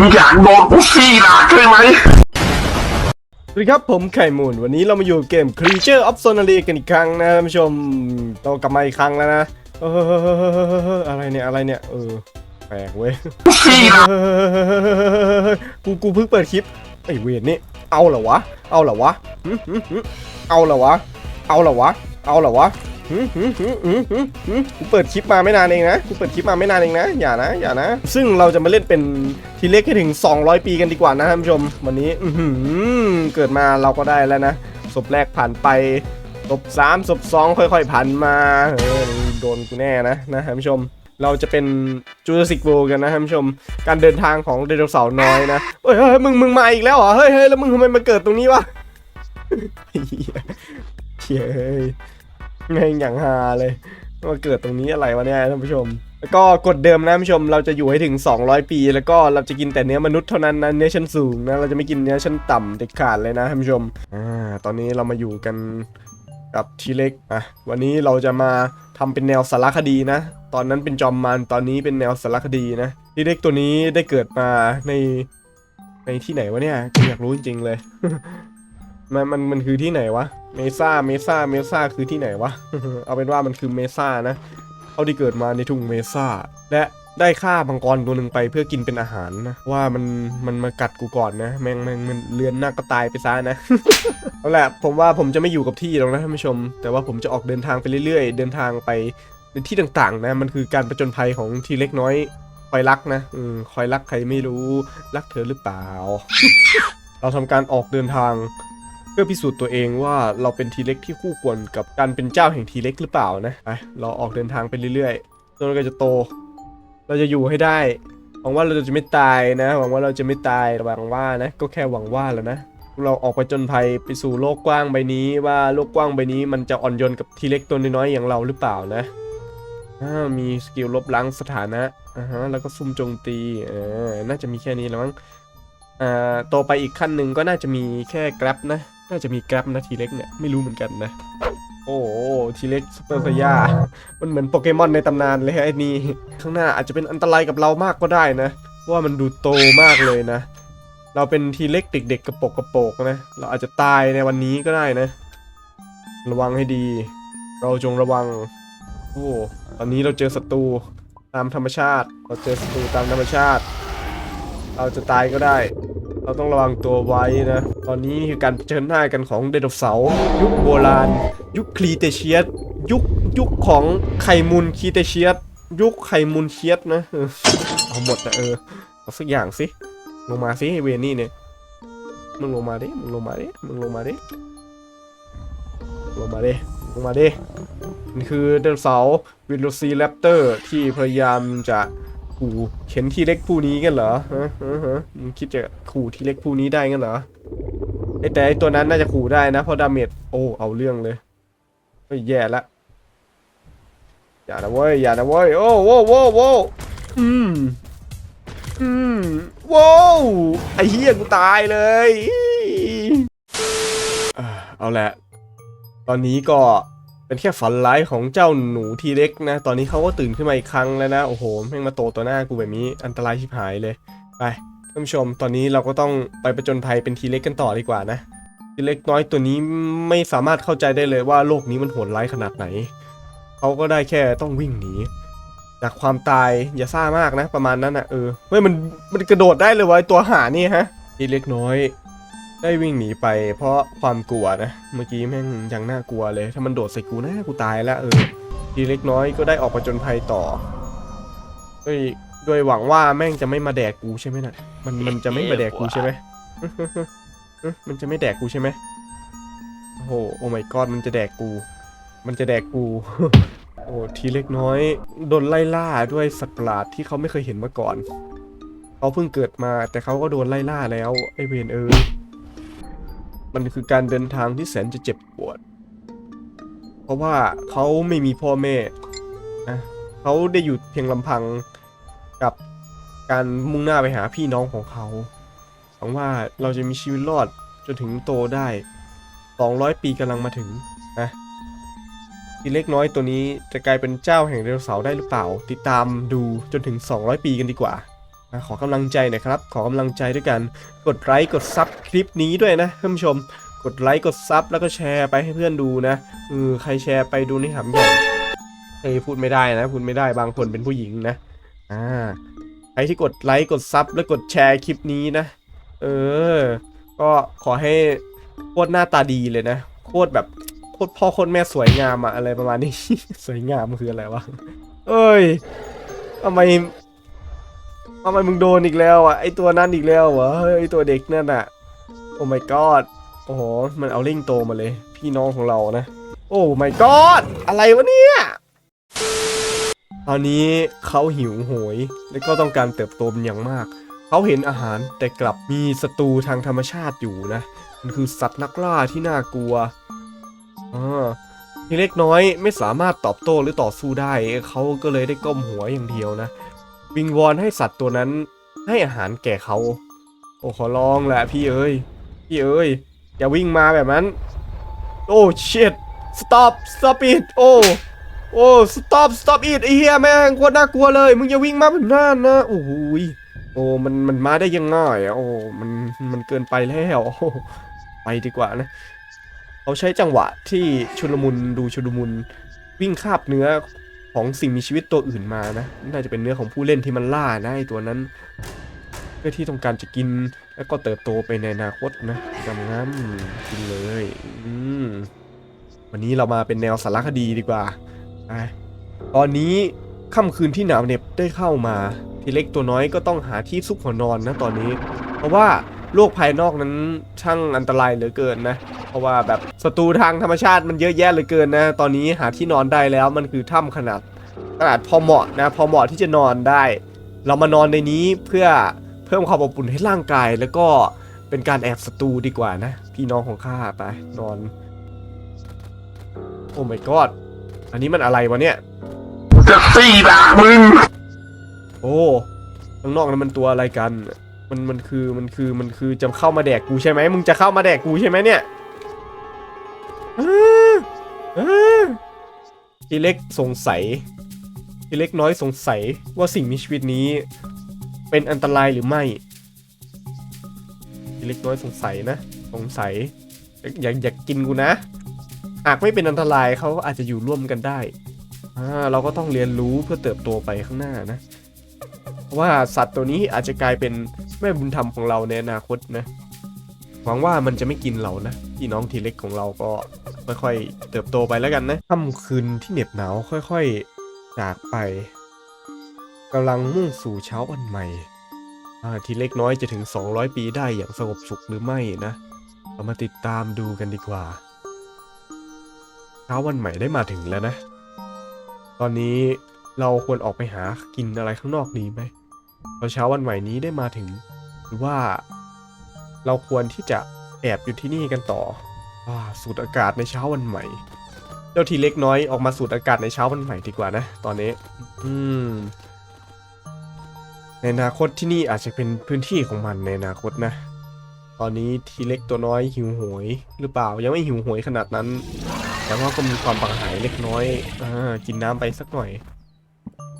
งอยากโดนกูซี่หนักใช่ไหมสวัสดีครับผมไข่มูลวันนี้เรามาอยู่เกม Creature of Sonalia กันอีกครั้งนะท่านผู้ชมโตกลับมาอีกครั้งแล้วนะเอออะไรเนี่ยอะไรเนี่ยเออแปลกเว้ยกูซี่หนักกูกูเพิ่งเปิดคลิปไอ้เวรนี่เอาเหรอวะ เอาเหรอวะหึหึหึเอาเหรอวะ เอาเหรอวะ เอาเหรอวะหึหึหึหึหึหึกูเปิดคลิปมาไม่นานเองนะกูเปิดคลิปมาไม่นานเองนะ อย่านะ อย่านะ ซึ่งเราจะมาเล่นเป็นทีเล็กให้ถึง 200 ปีกันดีกว่านะท่านผู้ชม วันนี้อืเกิดมาเราก็ได้แล้วนะศพแรกผ่านไปศพสามศพสองค่อย ๆผ่านมาเออโดนกูแน่นะนะท่านผู้ชม เราจะเป็นจูราสสิก o วกันนะท่านผู้ชม การเดินทางของไดโนเสาร์น้อยนะเฮ้ยเฮ้ยมึงมึงมาอีกแล้วเหรอเฮ้ยเฮ้ยแล้วมึงทำไมมาเกิดตรงนี้วะ เย้ยแม่งอย่างฮาเลยมาเกิดตรงนี้อะไรวะเนี่ยท่านผู้ชม แล้วก็กฎเดิมนะท่านผู้ชม เราจะอยู่ให้ถึง 200 ปี แล้วก็เราจะกินแต่เนื้อมนุษย์เท่านั้นนะเนื้อชั้นสูงนะเราจะไม่กินเนื้อชั้นต่ำเด็ดขาดเลยนะท่านผู้ชมอ่าตอนนี้เรามาอยู่กันกับทีเล็กอะวันนี้เราจะมาทำเป็นแนวสารคดีนะ ตอนนั้นเป็นจอมมารตอนนี้เป็นแนวสารคดีนะทีเล็กตัวนี้ได้เกิดมาในในที่ไหนวะเนี่ยอยากรู้จริงๆเลย มันมันมันคือที่ไหนวะ เมซ่า เมซ่า เมซ่าคือที่ไหนวะ เอาเป็นว่ามันคือเมซ่านะ เขาที่เกิดมาในทุ่งเมซ่า และได้ฆ่ามังกรตัวหนึ่งไปเพื่อกินเป็นอาหารนะ ว่ามันมันมากัดกูก่อนนะ แม่งแม่งมันเลือนหน้าก็ตายไปซะนะ เอาละผมว่าผมจะไม่อยู่กับที่หรอกนะท่านผู้ชม แต่ว่าผมจะออกเดินทางไปเรื่อย ๆ เดินทางไปในที่ต่างๆ นะ มันคือการประจนภัยของทีเล็กน้อยคอยรักนะอืมคอยรักใครไม่รู้ รักเธอหรือเปล่า เราทำการออกเดินทาง เพื่อพิสูจน์ตัวเองว่าเราเป็นทีเล็กที่คู่ควรกับการเป็นเจ้าแห่งทีเล็กหรือเปล่านะไปเราออกเดินทางไปเรื่อยๆจนเราก็จะโต เราจะอยู่ให้ได้หวังว่าเราจะไม่ตายนะหวังว่าเราจะไม่ตายหวังว่านะก็แค่หวังว่าแล้วนะเราออกไปจนภัยไปสู่โลกกว้างใบนี้ ว่าโลกกว้างใบนี้มันจะอ่อนโยนกับทีเล็กตัวน้อยๆอย่างเราหรือเปล่านะมีสกิลลบล้างสถานะอ่าฮะแล้วก็ซุ่มโจมตีเออน่าจะมีแค่นี้แล้วมั้งอ่าโตไปอีกขั้นหนึ่งก็น่าจะมีแค่กราฟนะ น่าจะมีกราฟนะทีเล็กเนี่ยไม่รู้เหมือนกันนะ โอ้โหทีเล็กซูเปอร์ไซย่ามันเหมือนโปเกมอนในตำนานเลยไอ้นี่ข้างหน้าอาจจะเป็นอันตรายกับเรามากก็ได้นะเพราะว่ามันดูโตมากเลยนะ เราเป็นทีเล็กเด็ก ๆ กระโปกกระโปกนะ เราอาจจะตายในวันนี้ก็ได้นะ ระวังให้ดี เราจงระวัง โอ้ตอนนี้เราเจอศัตรูตามธรรมชาติ เราเจอศัตรูตามธรรมชาติ เราจะตายก็ได้ เราต้องระวังตัวไว้นะ ตอนนี้คือการเผชิญหน้ากันของไดโนเสาร์ยุคโบราณ ยุคครีเตเชียสยุคยุคของไข่มุนครีเตเชียสยุคไข่มุนเชียสนะเอาหมดนะเออเอาสักอย่างสิลงมาสิเวนี่เนี่ยมึงลงมาดิมึงลงมาดิมึงลงมาดิลงมาดิลงมาดิมันคือไดโนเสาร์วิโลซีแรปเตอร์ที่พยายามจะ ขู่เข็นทีเล็กผู้นี้กันเหรอฮะฮะมึงคิดจะขู่ทีเล็กผู้นี้ได้กันเหรอไอแต่ไอตัวนั้นน่าจะขู่ได้นะเพราะดาเมจโอ้เอาเรื่องเลยเฮ้ยแย่ละอย่านะเว้ยอย่านะเว้ยโอ้โว้โว้โว้อืมอืมว้าวไอเหี้ยกูตายเลยเอาแหละ ตอนนี้ก็ เป็นแค่ฝันร้ายของเจ้าหนูทีเล็กนะ ตอนนี้เขาก็ตื่นขึ้นมาอีกครั้งแล้วนะ โอ้โหแม่งมาโตต่อหน้ากูแบบนี้ อันตรายชิบหายเลย ไปท่านผู้ชม ตอนนี้เราก็ต้องไปประจนภัยเป็นทีเล็กกันต่อดีกว่านะ ทีเล็กน้อยตัวนี้ไม่สามารถเข้าใจได้เลยว่าโลกนี้มันโหดร้ายขนาดไหน เขาก็ได้แค่ต้องวิ่งหนีจากความตายอย่าซ่ามากนะ ประมาณนั้นอะเออ เฮ้ยมันมันกระโดดได้เลยวะไอตัวหานี่ฮะทีเล็กน้อย ได้วิ่งหนีไปเพราะความกลัวนะ เมื่อกี้แม่งยังน่ากลัวเลย ถ้ามันโดดใส่กูนะกูตายแล้วเออ ทีเล็กน้อยก็ได้ออกประจนภัยต่อด้วยด้วยหวังว่าแม่งจะไม่มาแดกกูใช่ไหมน่ะ มันมันจะไม่มาแดกกูใช่ไหมมันจะไม่แดกกูใช่ไหมโอ้โหโอ้ my god มันจะแดกกู มันจะแดกกูโอ้ทีเล็กน้อยโดนไล่ล่าด้วยสัตว์ประหลาดที่เขาไม่เคยเห็นมาก่อนเขาเพิ่งเกิดมาแต่เขาก็โดนไล่ล่าแล้วไอเวนเอย มันคือการเดินทางที่แสนจะเจ็บปวด เพราะว่าเขาไม่มีพ่อแม่นะเขาได้อยู่เพียงลำพังกับการมุ่งหน้าไปหาพี่น้องของเขาหวังว่าเราจะมีชีวิตรอดจนถึงโตได้ 200 ปีกำลังมาถึงนะทีเล็กน้อยตัวนี้จะกลายเป็นเจ้าแห่งไดโนเสาร์ได้หรือเปล่า ติดตามดูจนถึง 200 ปีกันดีกว่า ขอกำลังใจน่อยครับ ขอกำลังใจด้วยกันกดไลค์กดซับคลิปนี้ด้วยนะท่านผู้ชม กดไลค์กดซับแล้วก็แชร์ไปให้เพื่อนดูนะเออใครแชร์ไปดูนี่หำใหญ่เฮ้ยพูดไม่ได้นะพูดไม่ได้บางคนเป็นผู้หญิงนะอ่าใครที่กดไลค์กดซับและกดแชร์คลิปนี้นะ เออ ก็ขอให้โคตรหน้าตาดีเลยนะ โคตรแบบโคตรพ่อโคตรแม่สวยงามอะอะไรประมาณนี้ สวยงามคืออะไรวะ เอ้ยทำไม ทำไมมึงโดนอีกแล้วอะไอตัวนั้นอีกแล้ววะเฮ้ยไอตัวเด็กนั่นอะ โอ้ my god โอ้โหมันเอาลิงโตมาเลย พี่น้องของเรานะ โอ้ my god อะไรวะเนี่ยตอนนี้เขาหิวโหย และก็ต้องการเติบโตเป็นอย่างมาก เขาเห็นอาหารแต่กลับมีศัตรูทางธรรมชาติอยู่นะ มันคือสัตว์นักล่าที่น่ากลัวอ่าทีเล็กน้อยไม่สามารถตอบโต้หรือต่อสู้ได้ เขาก็เลยได้ก้มหัวอย่างเดียวนะ วิงวอนให้สัตว์ตัวนั้นให้อาหารแก่เขา โอ้ขอร้องแหละพี่เอ้ย พี่เอ้ย อย่าวิ่งมาแบบนั้น โอ้ shit stop stop it โอ้โอ้ stop stop it ไอ้เหี้ยแม่งโคตรน่ากลัวเลย มึงอย่าวิ่งมาแบบนั้นนะโอ้โหยโอ้มันมันมาได้ยังไงอะโอ้มันมันเกินไปแล้วไปดีกว่านะเขาใช้จังหวะที่ชุลมุนดูชุลมุนวิ่งคาบเนื้อ ของสิ่งมีชีวิตตัวอื่นมานะ น่าจะเป็นเนื้อของผู้เล่นที่มันล่านะไอตัวนั้น เพื่อที่ต้องการจะกินแล้วก็เติบโตไปในอนาคตนะจำงั้นกินเลยวันนี้เรามาเป็นแนวสารคดีดีกว่าตอนนี้ค่ำคืนที่หนาวเหน็บได้เข้ามา ทีเล็กตัวน้อยก็ต้องหาที่ซุกหัวนอนนะตอนนี้ เพราะว่า โลกภายนอกนั้นช่างอันตรายเหลือเกินนะ เพราะว่าแบบศัตรูทางธรรมชาติมันเยอะแยะเหลือเกินนะ ตอนนี้หาที่นอนได้แล้วมันคือถ้ำขนาดขนาดพอเหมาะนะ พอเหมาะที่จะนอนได้ เรามานอนในนี้เพื่อเพิ่มความอบอุ่นให้ร่างกาย แล้วก็เป็นการแอบศัตรูดีกว่านะ พี่น้องของข้าไปนอน โอ้ my god อันนี้มันอะไรวะเนี่ยจะสี่ดากมึง โอ้ข้างนอกนั้นมันตัวอะไรกัน มันมันคือมันคือมันคือจะเข้ามาแดกกูใช่ไหมมึงจะเข้ามาแดกกูใช่ไหมเนี่ยอ้าอ้าทีเล็กสงสัยทีเล็กน้อยสงสัยว่าสิ่งมีชีวิตนี้ เป็นอันตรายหรือไม่ทีเล็กน้อยสงสัยนะ สงสัยอยากอยากกินกูนะหากไม่เป็นอันตรายเขาอาจจะอยู่ร่วมกันได้อ่าเราก็ต้องเรียนรู้เพื่อเติบโตไปข้างหน้านะ ว่าสัตว์ตัวนี้อาจจะกลายเป็น แม่บุญธรรมของเราในอนาคตนะ หวังว่ามันจะไม่กินเรานะพี่น้องทีเล็กของเราก็ค่อยๆเติบโตไปแล้วกันนะค่ำคืนที่เหน็บหนาวค่อยๆจากไปกำลังมุ่งสู่เช้าวันใหม่ทีเล็กน้อยจะถึง 200 ปีได้อย่างสงบสุขหรือไม่นะ เรามาติดตามดูกันดีกว่า เช้าวันใหม่ได้มาถึงแล้วนะ ตอนนี้เราควรออกไปหากินอะไรข้างนอกดีไหม พอเช้าวันใหม่นี้ได้มาถึงหรือว่า เราควรที่จะแอบอยู่ที่นี่กันต่ออสูดอากาศในเช้าวันใหม่ เจ้าทีเล็กน้อยออกมาสูดอากาศในเช้าวันใหม่ดีกว่านะ ตอนนี้ อืม ในอนาคตที่นี่อาจจะเป็นพื้นที่ของมันในอนาคตนะ ตอนนี้ทีเล็กตัวน้อยหิวโหย หรือเปล่ายังไม่หิวโหยขนาดนั้น แต่ว่าก็มีความปังหายเล็กน้อยอกินน้ำไปสักหน่อย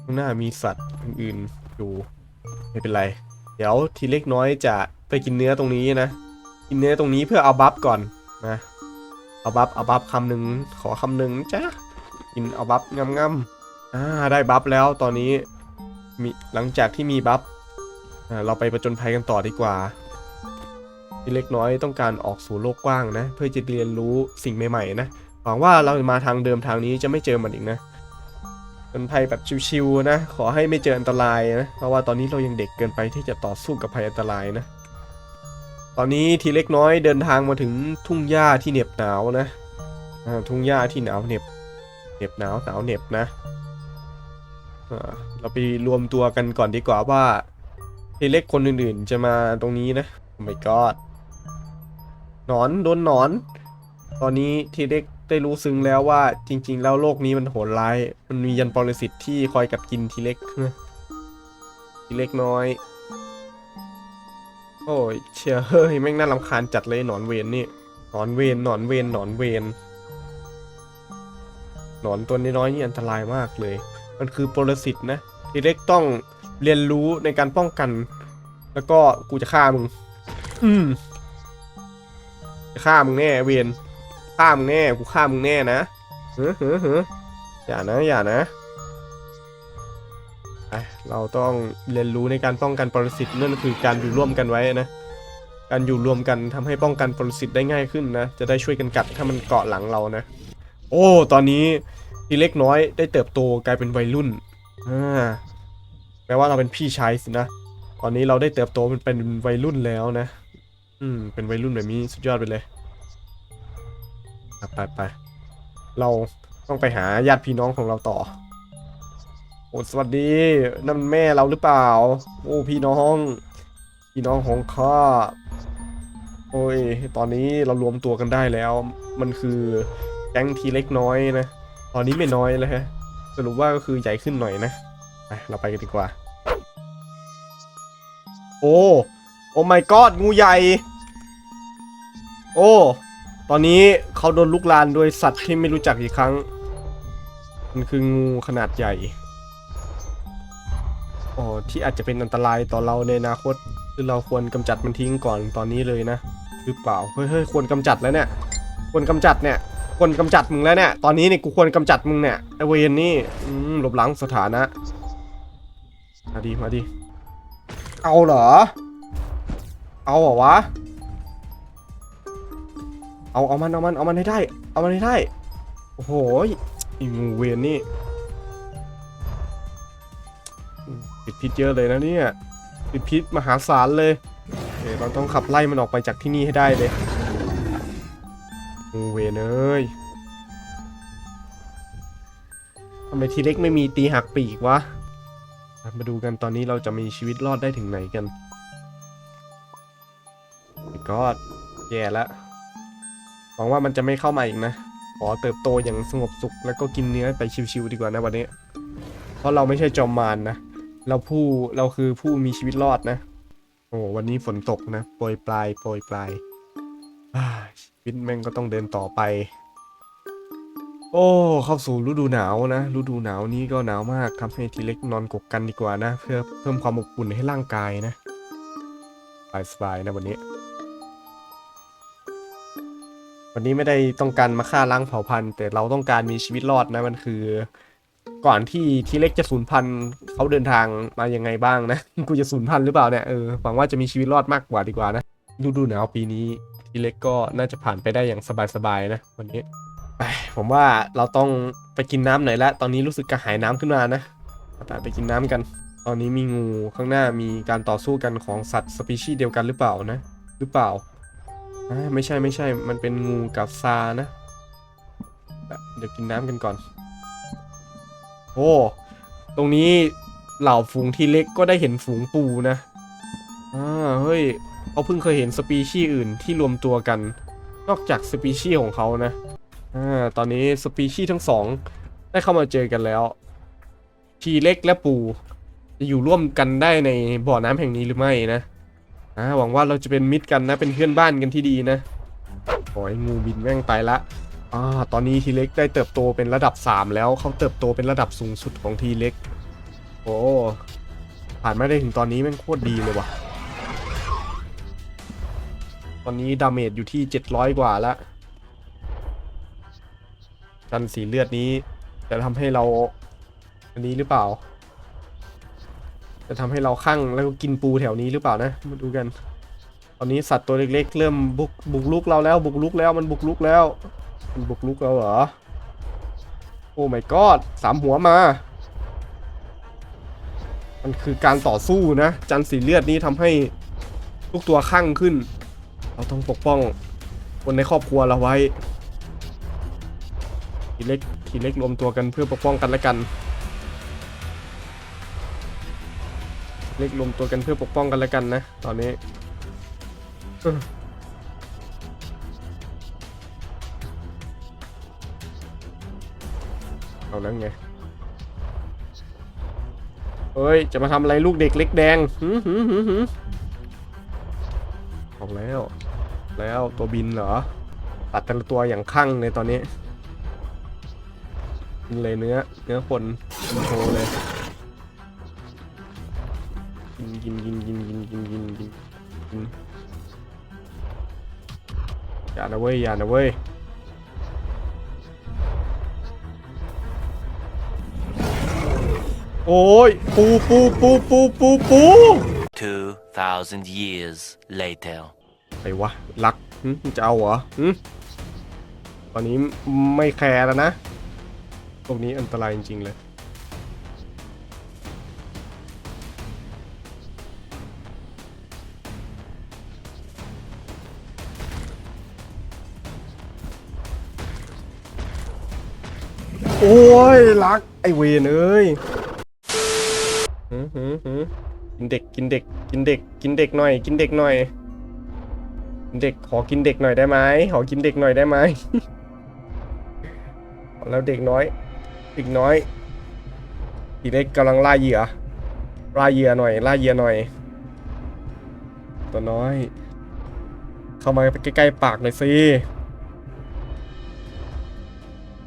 ข้างหน้ามีสัตว์อื่นๆอยู่ ไม่เป็นไร เดี๋ยวทีเล็กน้อยจะไปกินเนื้อตรงนี้นะ กินเนื้อตรงนี้เพื่อเอาบัฟก่อนนะ เอาบัฟเอาบัฟคำหนึ่งขอคำหนึ่งจ้ะกินเอาบัฟงำๆอ่าได้บัฟแล้วตอนนี้มีหลังจากที่มีบัฟเราไปประจนภัยกันต่อดีกว่าทีเล็กน้อยต้องการออกสู่โลกกว้างนะ เพื่อจะเรียนรู้สิ่งใหม่ๆนะหวังว่าเรามาทางเดิมทางนี้จะไม่เจอมันอีกนะ เป็นภัยแบบชิวๆนะ ขอให้ไม่เจออันตรายนะ เพราะว่าตอนนี้เรายังเด็กเกินไปที่จะต่อสู้กับภัยอันตรายนะ ตอนนี้ทีเล็กน้อยเดินทางมาถึงทุ่งหญ้าที่เหน็บหนาวนะทุ่งหญ้าที่หนาวเหน็บเหน็บหนาวหนาวเหน็บนะเราไปรวมตัวกันก่อนดีกว่าว่าทีเล็กคนอื่นๆจะมาตรงนี้นะโอ้ my god หนอนโดนหนอน ตอนนี้ทีเล็ก ได้รู้ซึ้งแล้วว่าจริง ๆ แล้วโลกนี้มันโหดร้าย มันมียันปรสิตที่คอยกัดกินทีเล็กทีเล็กน้อย โอ้ยเชียเฮ้ยแม่งน่ารำคาญจัดเลยหนอนเวนนี่หนอนเวนหนอนเวนหนอนเวนหนอนตัวน้อยๆนี่อันตรายมากเลย มันคือปรสิตนะทีเล็กต้องเรียนรู้ในการป้องกัน แล้วก็กูจะฆ่ามึง อืมจะฆ่ามึงแน่เวน ฆ่ามึงแน่ กูฆ่ามึงแน่นะเฮ้อเฮ้อเฮ้ออย่านะ อย่านะเราต้องเรียนรู้ในการป้องกันปรสิตนั่นคือการอยู่ร่วมกันไว้นะ การอยู่รวมกันทำให้ป้องกันปรสิตได้ง่ายขึ้นนะ จะได้ช่วยกันกัดถ้ามันเกาะหลังเรานะ โอ้ ตอนนี้ทีเล็กน้อยได้เติบโตกลายเป็นวัยรุ่น อ่า แปลว่าเราเป็นพี่ชายสินะ ตอนนี้เราได้เติบโตเป็นเป็นวัยรุ่นแล้วนะ อืม เป็นวัยรุ่นแบบนี้สุดยอดไปเลย ไปไปเราต้องไปหาญาติพี่น้องของเราต่อ โอ้สวัสดีนั่นมันแม่เราหรือเปล่า โอ้พี่น้อง พี่น้องของข้าโอ้ย ตอนนี้เรารวมตัวกันได้แล้ว มันคือแก๊งทีเล็กน้อยนะ ตอนนี้ไม่น้อยแล้วฮะ สรุปว่าก็คือใหญ่ขึ้นหน่อยนะไปเราไปกันดีกว่า โอ้ โอ้ my god งูใหญ่ โอ้ ตอนนี้เขาโดนลุกลานโดยสัตว์ที่ไม่รู้จักอีกครั้ง มันคืองูขนาดใหญ่โอ้ที่อาจจะเป็นอันตรายต่อเราในอนาคตคือเราควรกำจัดมันทิ้งก่อนตอนนี้เลยนะหรือเปล่าเฮ้ยเฮ้ยควรกำจัดแล้วเนี่ยควรกำจัดเนี่ยควรกำจัดมึงแล้วเนี่ยตอนนี้เนี่ยกูควรกำจัดมึงเนี่ยไอเวนนี่หลบหลังสถานะมาดีมาดีเอาเหรอ เอาเหรอวะ เอาเอามันเอามันเอามันให้ได้ เอามันให้ได้ โอ้โหอีงูเวนนี่ติดพิษเยอะเลยนะเนี่ยติดพิษมหาศาลเลยเเราต้องขับไล่มันออกไปจากที่นี่ให้ได้เลยงูเวนเอ้ยทำไมทีเล็กไม่มีตีหักปีกวะ มาดูกันตอนนี้เราจะมีชีวิตรอดได้ถึงไหนกันก็แย่แล้ว วังว่ามันจะไม่เข้ามาอีกนะขอเติบโตอย่างสงบสุขแล้วก็กินเนื้อไปชิวๆดีกว่านะวันนี้ เพราะเราไม่ใช่จอมมารนนะเราผู้เราคือผู้มีชีวิตรอดนะ โอ้วันนี้ฝนตกนะโปรยปลายโปรยปลายชีวิตแม่งก็ต้องเดินต่อไป โอ้เข้าสู่ฤดูหนาวนะฤดูหนาวนี้ก็หนาวมากทำให้ทีเล็กนอนกกกันดีกว่านะ เพื่อเพิ่มความอบอุ่นให้ร่างกายนะสบายๆนะวันนี้ วันนี้ไม่ได้ต้องการมาฆ่าล้างเผ่าพันธุ์ แต่เราต้องการมีชีวิตรอดนะมันคือ ก่อนที่ทีเล็กจะสูญพันธุ์เขาเดินทางมายังไงบ้างนะ กูจะสูญพันธุ์หรือเปล่าเนี่ยเออหวังว่าจะมีชีวิตรอดมากกว่าดีกว่านะฤดูหนาวปีนี้ทีเล็กก็น่าจะผ่านไปได้อย่างสบายๆนะวันนี้ผมว่าเราต้องไปกินน้ำหน่อยละตอนนี้รู้สึกกระหายน้ำขึ้นมานะไปไปกินน้ำกัน ตอนนี้มีงูข้างหน้ามีการต่อสู้กันของสัตว์สปีชีส์เดียวกันหรือเปล่านะ หรือเปล่า อ่าไม่ใช่ไม่ใช่ มันเป็นงูกับซานะ เดี๋ยวกินน้ำกันก่อน โอ้ ตรงนี้เหล่าฝูงที่เล็กก็ได้เห็นฝูงปูนะ อ่า เฮ้ยเขาเพิ่งเคยเห็นสปีชีส์อื่นที่รวมตัวกัน นอกจากสปีชีส์ของเขานะ อ่า ตอนนี้สปีชีส์ทั้งสองได้เข้ามาเจอกันแล้วทีเล็กและปู จะอยู่ร่วมกันได้ในบ่อน้ำแห่งนี้หรือไม่นะ อ่าหวังว่าเราจะเป็นมิตรกันนะ เป็นเพื่อนบ้านกันที่ดีนะโอ้ยงูบินแม่งไปละอ่าตอนนี้ทีเล็กได้เติบโตเป็นระดับ 3 แล้วเขาเติบโตเป็นระดับสูงสุดของทีเล็ก โอ้ผ่านมาได้ถึงตอนนี้แม่งโคตรดีเลยว่ะ ตอนนี้ดาเมจอยู่ที่ 700 กว่าล้วจันสีเลือดนี้จะทำให้เราอันนี้หรือเปล่า จะทำให้เราคั่งแล้วก็กินปูแถวนี้หรือเปล่านะ มาดูกัน ตอนนี้สัตว์ตัวเล็กๆ เริ่มบุกบุกลุกเราแล้ว บุกลุกแล้วมันบุกลุกแล้ว มันบุกลุกเราเหรอ โอ้ my god สามหัวมา มันคือการต่อสู้นะ จันสีเลือดนี้ทำให้ทุกตัวคั่งขึ้น เราต้องปกป้องคนในครอบครัวเราไว้ ทีเล็กทีเล็กรวมตัวกันเพื่อปกป้องกันและกัน เล็กรวมตัวกันเพื่อปกป้องกันและกันนะ ตอนนี้เออเอาแล้วไง เฮ้ย จะมาทำอะไรลูกเด็กเล็กแดงหืมหืมหืมหืมออกแล้ว แล้วตัวบินเหรอ ตัดแต่ละตัวอย่างข้างในตอนนี้กินเลยเนื้อ เนื้อคนกินโชว์เลย กินกินกินกินกินกินกินกินอย่านะเว้ยอย่านะเว้ยโอ้ยปูปูปูปูปูปู 2,000 years later. ไปวะรักจะเอาเหรอตอนนี้ไม่แคร์แล้วนะพวกนี้อันตรายจริงๆเลย โอ้ยรักไอเวนเอ้ยหืมหืมหืมกินเด็กกินเด็ก กินเด็ก กินเด็กหน่อย กินเด็กหน่อยเด็กขอกินเด็กหน่อยได้ไหมขอกินเด็กหน่อยได้ไหมแล้วเด็กน้อยเด็กน้อยอีเล็กกำลังล่าเหยื่อล่าเหยื่อหน่อยล่าเหยื่อหน่อย ตัวน้อย เข้ามาใกล้ๆปากหน่อยสิ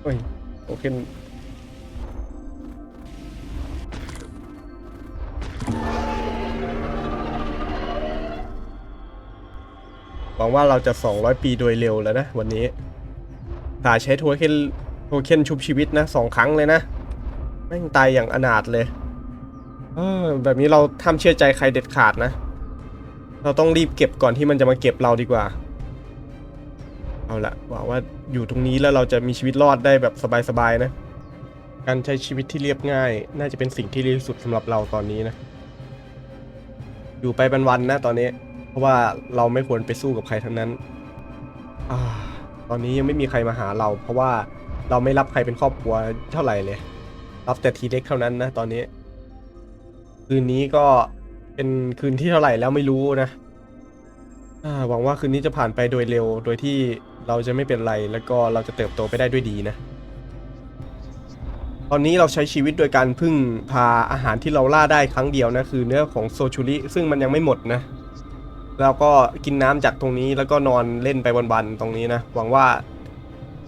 เฮ้ย โอเคหวังว่าเราจะ 200 ปีโดยเร็วแล้วนะ วันนี้ถ้าใช้โทเค็นโทเค็นชุบชีวิตนะสองครั้งเลยนะ แม่งตายอย่างอนาถเลย เออ แบบนี้เราทำเชื่อใจใครเด็ดขาดนะ เราต้องรีบเก็บก่อนที่มันจะมาเก็บเราดีกว่า เอาละหวังว่าอยู่ตรงนี้แล้วเราจะมีชีวิตรอดได้แบบสบายๆนะ การใช้ชีวิตที่เรียบง่าย น่าจะเป็นสิ่งที่ดีที่สุดสำหรับเราตอนนี้นะ อยู่ไปเป็นวันๆนะตอนนี้ เพราะว่าเราไม่ควรไปสู้กับใครทั้งนั้นอตอนนี้ยังไม่มีใครมาหาเรา เพราะว่าเราไม่รับใครเป็นครอบครัวเท่าไหร่เลย รับแต่ทีเล็กเท่านั้นนะตอนนี้ คืนนี้ก็เป็นคืนที่เท่าไหร่แล้วไม่รู้นะหวังว่าคืนนี้จะผ่านไปโดยเร็วโดยที่ เราจะไม่เป็นไรแล้วก็เราจะเติบโตไปได้ด้วยดีนะ ตอนนี้เราใช้ชีวิตโดยการพึ่งพาอาหารที่เราล่าได้ครั้งเดียวนะคือเนื้อของโซชูริซึ่งมันยังไม่หมดนะแล้วก็กินน้ำจากตรงนี้แล้วก็นอนเล่นไปวันๆตรงนี้นะหวังว่า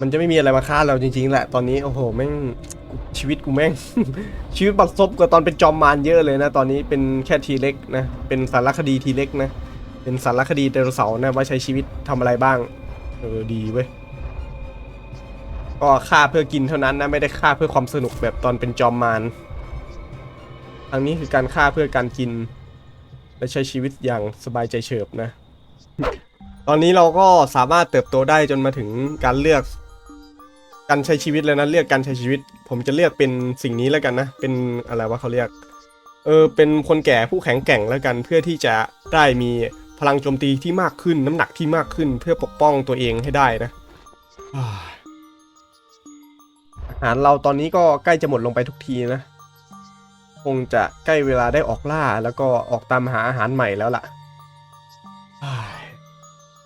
มันจะไม่มีอะไรมาฆ่าเราจริงๆแหละตอนนี้โอ้โหแม่งชีวิตกูแม่ง ชีวิตบัดซบกว่าตอนเป็นจอมมารเยอะเลยนะ ตอนนี้เป็นแค่ทีเล็กนะ เป็นสารคดีทีเล็กนะ เป็นสารคดีไดโนเสาร์นะว่าใช้ชีวิตทำอะไรบ้าง เออดีเว้ย ก็ฆ่าเพื่อกินเท่านั้นนะไม่ได้ฆ่าเพื่อความสนุกแบบตอนเป็นจอมมารทางนี้คือการฆ่าเพื่อการกิน และใช้ชีวิตอย่างสบายใจเฉิบนะ ตอนนี้เราก็สามารถเติบโตได้จนมาถึงการเลือก การใช้ชีวิตแล้วนะเลือกการใช้ชีวิต ผมจะเลือกเป็นสิ่งนี้แล้วกันนะ เป็นอะไรวะเขาเรียก เออเป็นคนแก่ผู้แข็งแกร่งแล้วกันเพื่อที่จะได้มี พลังโจมตีที่มากขึ้นน้ำหนักที่มากขึ้นเพื่อปกป้องตัวเองให้ได้นะอาหารเราตอนนี้ก็ใกล้จะหมดลงไปทุกทีนะ คงจะใกล้เวลาได้ออกล่าแล้วก็ออกตามหาอาหารใหม่แล้วล่ะ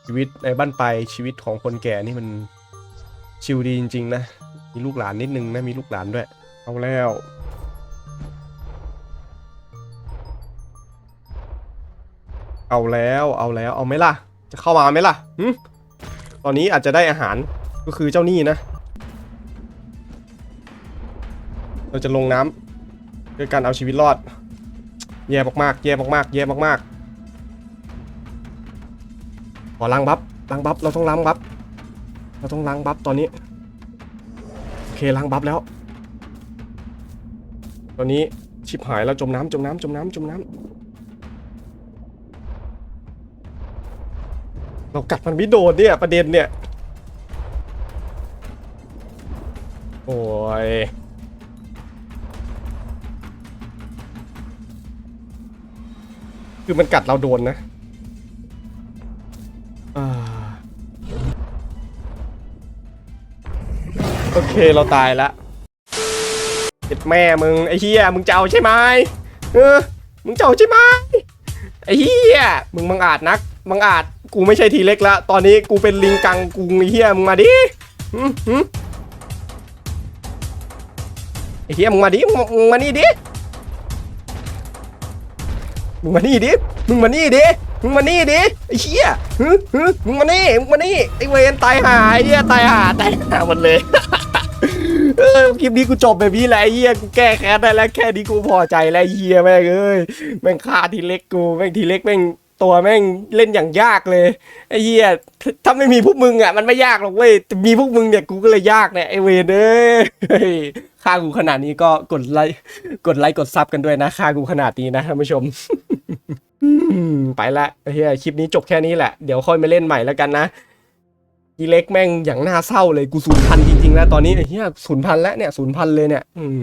ชีวิตในบ้านไปชีวิตของคนแก่นี่มันชิลดีจริง ๆ นะ มีลูกหลานนิดนึงนะมีลูกหลานด้วย เอาแล้ว เอาแล้วเอาแล้วเอาไหมล่ะ จะเข้ามาไหมล่ะหึตอนนี้อาจจะได้อาหารก็คือเจ้านี่นะ เราจะลงน้ำด้วยการเอาชีวิตรอด แย่มากๆแย่มากๆแย่มากๆขอล้างบัฟล้างบัฟเราต้องล้างบัฟเราต้องล้างบัฟตอนนี้โอเคล้างบัฟแล้ว ตอนนี้ชิบหายแล้วจมน้ำจมน้ำจมน้ำจมน้ำ เรากัดมันไม่โดนเนี่ยประเด็นเนี่ย โอ้ยคือมันกัดเราโดนนะอ่าโอเคเราตายละเจ็ดแม่มึงไอ้เฮียมึงจะเอาใช่ไหมเออมึงจะเอาใช่ไหมไอ้เฮียมึงบังอาจนักบังอาจ กูไม่ใช่ทีเล็กละ ตอนนี้กูเป็นลิงกังกูไอ้เฮียมึงมาดิไอ้เฮียมึงมาดิ มึงมานี่ดิ มึงมานี่ดิ มึงมานี่ดิ มึงมานี่ดิ ไอ้เชี่ยมึงมานี่ มึงมานี่ ไอ้เวนตายหาไอ้เหี้ยตายหาตายหาหมดเลยเออคลิปนี้กูจบแบบนี้แหละไอ้เฮียกูแก้แค้นได้แล้วแค่นี้กูพอใจแล้วเฮียแม่งเอ้ยแม่งฆ่าทีเล็กกูแม่งทีเล็กแม่ง ตัวแม่งเล่นอย่างยากเลยไอ้เฮียถ้าไม่มีพวกมึงอะมันไม่ยากหรอกเว้ยมีพวกมึงเนี่ยกูก็เลยยากเนี่ยไอ้เวนเอ้ยฆ่ากูขนาดนี้ก็กดไลค์กดไลค์กดซับกันด้วยนะฆ่ากูขนาดนี้นะท่านผู้ชมไปละไอ้เฮียคลิปนี้จบแค่นี้แหละ เดี๋ยวค่อยมาเล่นใหม่แล้วกันนะอีเล็กแม่งอย่างน่าเศร้าเลยกูสูญพันธุ์จริงๆแล้วตอนนี้ไอ้เฮียสูญพันธุ์แล้วเนี่ยสูญพันธุ์เลยเนี่ย อืม